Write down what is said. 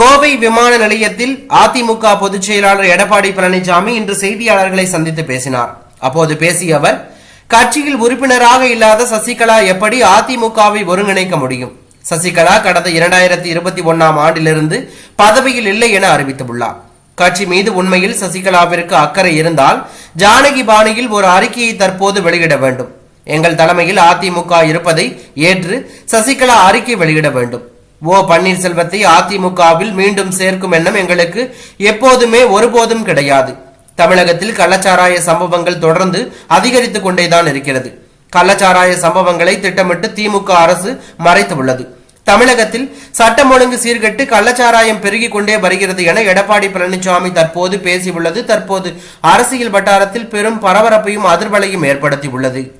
கோவை விமான நிலையத்தில் அதிமுக பொதுச் செயலாளர் எடப்பாடி பழனிசாமி இன்று செய்தியாளர்களை சந்தித்து பேசினார். அப்போது பேசிய அவர் கட்சியில் உறுப்பினராக இல்லாத சசிகலா எப்படி அதிமுகவை ஒருங்கிணைக்க முடியும்? சசிகலா கடந்த இரண்டாயிரத்தி இருபத்தி ஒன்னாம் ஆண்டிலிருந்து பதவியில் இல்லை என அறிவித்துள்ளார். கட்சி மீது உண்மையில் சசிகலாவிற்கு அக்கறை இருந்தால் ஜானகி பாணியில் ஒரு அறிக்கையை தற்போது வெளியிட வேண்டும். எங்கள் தலைமையில் அதிமுக இருப்பதை ஏற்று சசிகலா அறிக்கை வெளியிட வேண்டும். ஓ பன்னீர்செல்வத்தை அதிமுகவில் மீண்டும் சேர்க்கும் எண்ணம் எங்களுக்கு எப்போதுமே ஒருபோதும் கிடையாது. தமிழகத்தில் கள்ளச்சாராய சம்பவங்கள் தொடர்ந்து அதிகரித்துக் கொண்டேதான் இருக்கிறது. கள்ளச்சாராய சம்பவங்களை திட்டமிட்டு திமுக அரசு மறைத்துள்ளது. தமிழகத்தில் சட்டம் ஒழுங்கு சீர்கெட்டு கள்ளச்சாராயம் பெருகிக் கொண்டே வருகிறது என எடப்பாடி பழனிசாமி தற்போது பேசியுள்ளது. தற்போது அரசியல் வட்டாரத்தில் பெரும் பரபரப்பையும் அதிர்வலையும் ஏற்படுத்தியுள்ளது.